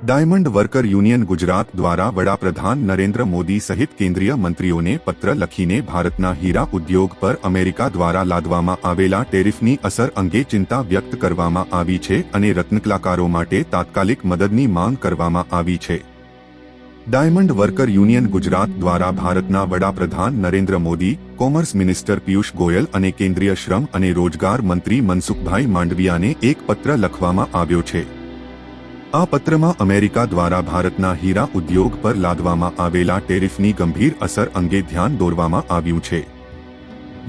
Diamond worker union Gujarat દ્વારા વડાપ્રધાન નરેન્દ્ર મોદી સહિત કેન્દ્રીય મંત્રીઓને પત્ર લખીને ભારતના હીરા ઉદ્યોગ પર અમેરિકા દ્વારા લાદવામાં આવેલા ટેરિફની અસર અંગે ચિંતા વ્યક્ત કરવામાં આવી છે અને રત્નકલાકારો માટે તાત્કાલિક મદદની માંગ કરવામાં આવી છે. ડાયમંડ વર્કર યુનિયન ગુજરાત દ્વારા ભારતના વડાપ્રધાન નરેન્દ્ર મોદી, કોમર્સ મિનિસ્ટર પિયુષ ગોયલ અને કેન્દ્રીય શ્રમ અને રોજગાર મંત્રી મનસુખભાઈ માંડવિયાને એક પત્ર લખવામાં આવ્યો છે. આ પત્રમાં અમેરિકા દ્વારા ભારતના હીરા ઉદ્યોગ પર લાદવામાં આવેલા ટેરિફની ગંભીર અસર અંગે ધ્યાન દોરવામાં આવ્યું છે.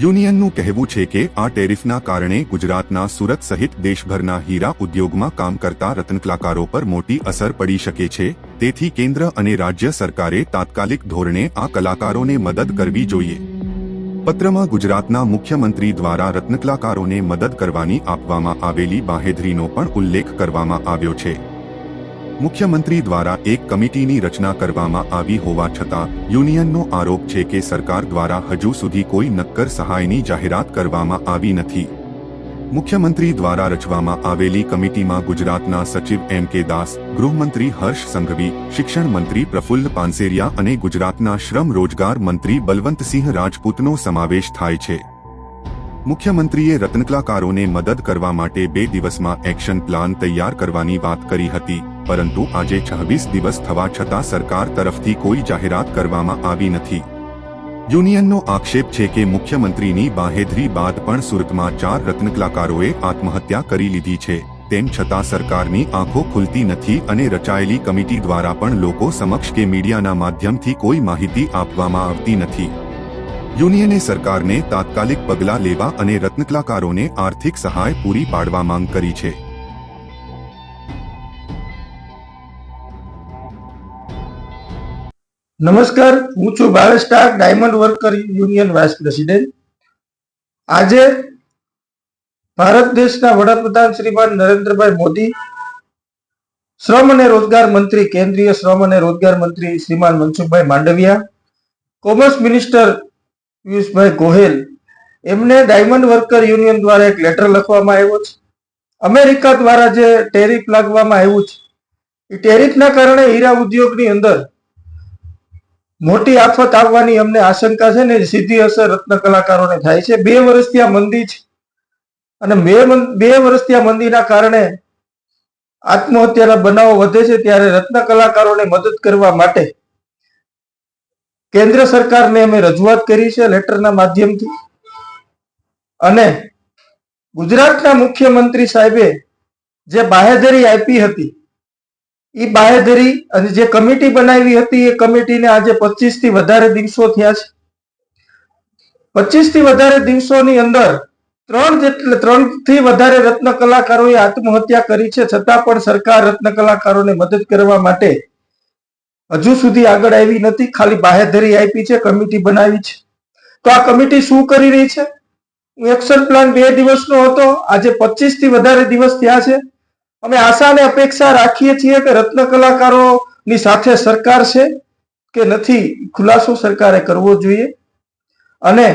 યુનિયનનું કહેવું છે કે આ ટેરિફના કારણે ગુજરાતના સુરત સહિત દેશભરના હીરા ઉદ્યોગમાં કામ કરતા રત્નકલાકારો પર મોટી અસર પડી શકે છે, તેથી કેન્દ્ર અને રાજ્ય સરકારે તાત્કાલિક ધોરણે આ કલાકારોને મદદ કરવી જોઈએ. પત્રમાં ગુજરાતના મુખ્યમંત્રી દ્વારા રત્નકલાકારોને મદદ કરવાની આપવામાં આવેલી બાહેધરીનો પણ ઉલ્લેખ કરવામાં આવ્યો છે. મુખ્યમંત્રી દ્વારા એક કમિટીની રચના કરવામાં આવી હોવા છતાં, યુનિયનનો આરોપ છે કે સરકાર દ્વારા હજુ સુધી કોઈ નક્કર સહાયની જાહેરાત કરવામાં આવી નથી. મુખ્યમંત્રી દ્વારા રચવામાં આવેલી કમિટીમાં ગુજરાતના સચિવ એમ કે દાસ, ગૃહમંત્રી હર્ષ સંઘવી, શિક્ષણ મંત્રી પ્રફુલ્લ પાનસેરિયા અને ગુજરાતના શ્રમ રોજગાર મંત્રી બલવંતસિંહ રાજપૂતનો સમાવેશ થાય છે. મુખ્યમંત્રીએ રત્નકલાકારોને મદદ કરવા માટે બે દિવસમાં એક્શન પ્લાન તૈયાર કરવાની વાત કરી હતી. પરંતુ આજે છવ્વીસ દિવસ થવા છતાં સરકાર તરફથી કોઈ જાહેરાત કરવામાં આવી નથી. યુનિયનનો આક્ષેપ છે કે મુખ્યમંત્રીની બાહેધરી બાદ પણ સુરતમાં ચાર રત્નકલાકારોએ આત્મહત્યા કરી લીધી છે. તેમ છતાં સરકારની આંખો ખુલતી નથી અને રચાયેલી કમિટી દ્વારા પણ લોકો સમક્ષ કે મીડિયાના માધ્યમથી કોઈ માહિતી આપવામાં આવતી નથી. યુનિયને સરકારને તાત્કાલિક પગલાં લેવા અને રત્નકલાકારોને આર્થિક સહાય પૂરી પાડવા માંગ કરી છે. નમસ્કાર, હું છું Bhavesh Tak diamond worker union vice president. આજે ભારત દેશના વડાપ્રધાન શ્રીમાન નરેન્દ્રભાઈ મોદી, શ્રમ અને રોજગાર મંત્રી, કેન્દ્રીય શ્રમ અને રોજગાર મંત્રી શ્રીમાન મનસુખભાઈ માંડવિયા, કોમર્સ મિનિસ્ટર પિયુષભાઈ ગોહેલ, એમને ડાયમંડ વર્કર યુનિયન દ્વારા એક લેટર લખવામાં આવ્યો છે. અમેરિકા દ્વારા જે ટેરિફ લાગવામાં આવ્યું છે. એ ટેરિફના કારણે હીરા ઉદ્યોગની અંદર મોટી આફત આવવાની અમને આશંકા છે ને, સીધી અસર રત્ન કલાકારોને થાય છે. બે વર્ષથી આ મંદી છે. અને બે બે વર્ષથી આ મંદીના કારણે આત્મહત્યાના બનાવો વધે છે, ત્યારે રત્ન કલાકારોને મદદ કરવા માટે કેન્દ્ર સરકારને અમે રજૂઆત કરી છે લેટરના માધ્યમથી. અને ગુજરાતના મુખ્યમંત્રી સાહેબે જે બાહેધરી આપી હતી એ બાહેધરી અને જે કમિટી બનાવી હતી, એ કમિટીને આજે પચીસથી વધારે દિવસો થયા છે. પચીસથી વધારે દિવસોની અંદર ત્રણ જેટલે ત્રણથી વધારે રત્ન કલાકારોએ આત્મહત્યા કરી છે. છતાં પણ સરકાર રત્ન કલાકારોને મદદ કરવા માટે હજુ સુધી આગળ આવી નથી. ખાલી બાહેધરી આપી છે, કમિટી બનાવી છે. તો આ કમિટી શું કરી રહી છે? એક્શન પ્લાન બે દિવસનો હતો. આજે પચીસથી વધારે દિવસ થયા છે. અમે આશા અને અપેક્ષા રાખીએ છીએ કે રત્ન કલાકારોની સાથે સરકાર છે કે નથી ખુલાસો સરકારે કરવો જોઈએ. અને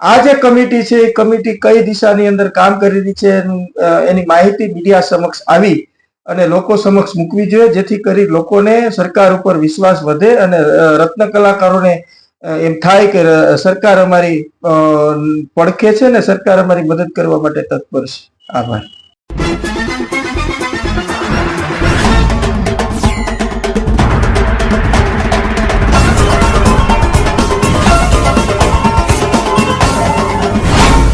આ જે કમિટી છે એ કમિટી કઈ દિશાની અંદર કામ કરી રહી છે એનું, માહિતી મીડિયા સમક્ષ આવી અને લોકો સમક્ષ મૂકવી જોઈએ જેથી કરી લોકોને સરકાર ઉપર વિશ્વાસ વધે અને રત્ન કલાકારોને એમ થાય કે સરકાર અમારી પડખે છે ને સરકાર અમારી મદદ કરવા માટે તત્પર છે. આભાર.